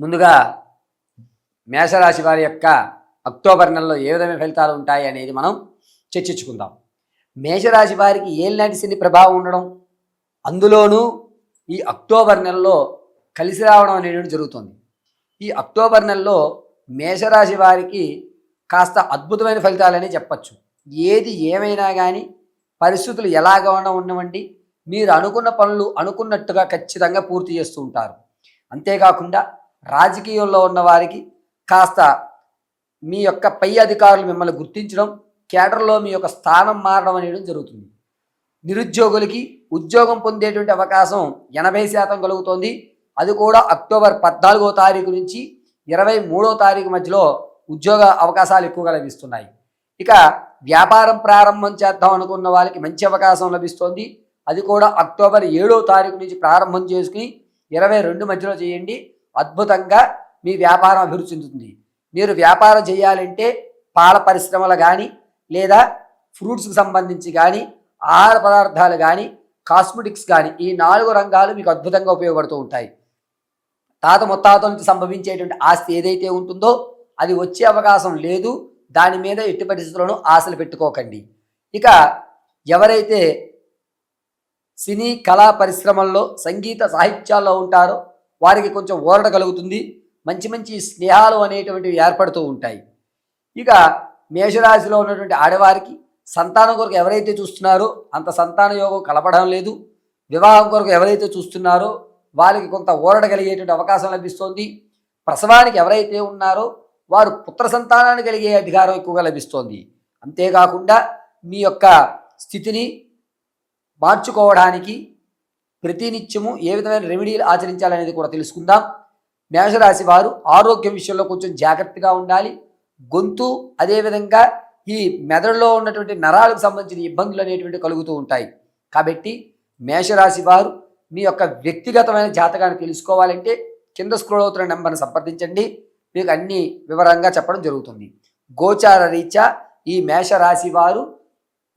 ముందుగా మేషరాశి వారి యొక్క అక్టోబర్ నెలలో ఏ విధమైన ఫలితాలు ఉంటాయి అనేది మనం చర్చించుకుందాం. మేషరాశి వారికి ఏలినాటి శని ప్రభావం ఉండడం? అందులోనూ ఈ అక్టోబర్ నెలలో కలిసి రావడం అనేది జరుగుతుంది. ఈ అక్టోబర్ నెలలో మేషరాశి వారికి కాస్త అద్భుతమైన ఫలితాలని చెప్పచ్చు. ఏది ఏమైనా కానీ పరిస్థితులు ఎలాగా ఉండవండి. మీరు అనుకున్న పనులు అనుకున్నట్టుగా ఖచ్చితంగా పూర్తి చేస్తూ ఉంటారు. అంతేకాకుండా రాజకీయంలో ఉన్న వారికి కాస్త మీ యొక్క పై అధికారులు మిమ్మల్ని గుర్తించడం కేడర్లో మీ యొక్క స్థానం మారడం అనేది జరుగుతుంది. నిరుద్యోగులకి ఉద్యోగం పొందేటువంటి అవకాశం ఎనభై శాతం కలుగుతోంది. అది కూడా అక్టోబర్ పద్నాలుగో తారీఖు నుంచి ఇరవై మూడో తారీఖు మధ్యలో ఉద్యోగ అవకాశాలు ఎక్కువగా లభిస్తున్నాయి. ఇక వ్యాపారం ప్రారంభం చేద్దాం అనుకున్న వాళ్ళకి మంచి అవకాశం లభిస్తోంది. అది కూడా అక్టోబర్ ఏడో తారీఖు నుంచి ప్రారంభం చేసుకుని ఇరవై రెండు మధ్యలో చేయండి. అద్భుతంగా మీ వ్యాపారం అభివృద్ధి చెందుతుంది. మీరు వ్యాపారం చేయాలంటే పాల పరిశ్రమలు కానీ లేదా ఫ్రూట్స్కి సంబంధించి కానీ ఆహార పదార్థాలు కానీ కాస్మెటిక్స్ కానీ ఈ నాలుగు రంగాలు మీకు అద్భుతంగా ఉపయోగపడుతూ ఉంటాయి. తాత ముత్తాతల నుంచి సంభవించేటువంటి ఆస్తి ఏదైతే ఉంటుందో అది వచ్చే అవకాశం లేదు. దాని మీద ఎట్టి పరిస్థితుల్లోనూ ఆశలు పెట్టుకోకండి. ఇక ఎవరైతే సినీ కళా పరిశ్రమల్లో సంగీత సాహిత్యాల్లో ఉంటారో వారికి కొంచెం ఊరట కలుగుతుంది. మంచి మంచి స్నేహాలు అనేటువంటివి ఏర్పడుతూ ఉంటాయి. ఇక మేషరాశిలో ఉన్నటువంటి ఆడవారికి సంతానం కొరకు ఎవరైతే చూస్తున్నారో అంత సంతాన యోగం కలపడం లేదు. వివాహం కొరకు ఎవరైతే చూస్తున్నారో వారికి కొంత ఊరట కలిగేటువంటి అవకాశం లభిస్తోంది. ప్రసవానికి ఎవరైతే ఉన్నారో వారు పుత్ర సంతానాన్ని కలిగే అధికారం ఎక్కువగా లభిస్తోంది. అంతేకాకుండా మీ యొక్క స్థితిని మార్చుకోవడానికి ప్రతినిత్యము ఏ విధమైన రెమెడీలు ఆచరించాలనేది కూడా తెలుసుకుందాం. మేషరాశి వారు ఆరోగ్యం విషయంలో కొంచెం జాగ్రత్తగా ఉండాలి. గొంతు అదేవిధంగా ఈ మెదడులో ఉన్నటువంటి నరాలకు సంబంధించిన ఇబ్బందులు అనేటువంటి కలుగుతూ ఉంటాయి. కాబట్టి మేషరాశి వారు మీ యొక్క వ్యక్తిగతమైన జాతకాన్ని తెలుసుకోవాలంటే కింద స్క్రోల్ అవుతున్న నెంబర్ని సంప్రదించండి. మీకు అన్ని వివరంగా చెప్పడం జరుగుతుంది. గోచార రీత్యా ఈ మేషరాశి వారు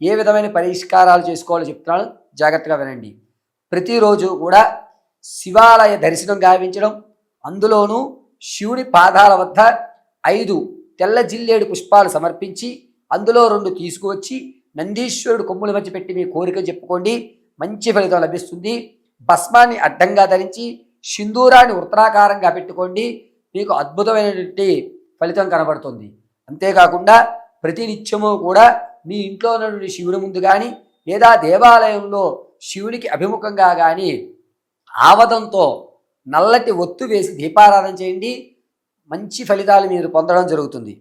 ఏ విధమైన పరిష్కారాలు చేసుకోవాలో చెప్తున్నాను. జాగ్రత్తగా వినండి. ప్రతిరోజు కూడా శివాలయ దర్శనం గావించడం అందులోనూ శివుని పాదాల వద్ద ఐదు తెల్ల జిల్లేడు పుష్పాలు సమర్పించి అందులో రెండు తీసుకువచ్చి నందీశ్వరుడు కొమ్ముల మధ్య పెట్టి మీ కోరిక చెప్పుకోండి మంచి ఫలితం లభిస్తుంది. భస్మాన్ని అడ్డంగా ధరించి సింధూరాన్ని ఉత్తరాకారంగా పెట్టుకోండి మీకు అద్భుతమైనటువంటి ఫలితం కనబడుతుంది. అంతేకాకుండా ప్రతినిత్యము కూడా మీ ఇంట్లో ఉన్నటువంటి శివుడి ముందు కానీ లేదా దేవాలయంలో శివునికి అభిముఖంగా కానీ ఆవదంతో నల్లటి ఒత్తు వేసి దీపారాధన చేయండి. మంచి ఫలితాలు మీరు పొందడం జరుగుతుంది.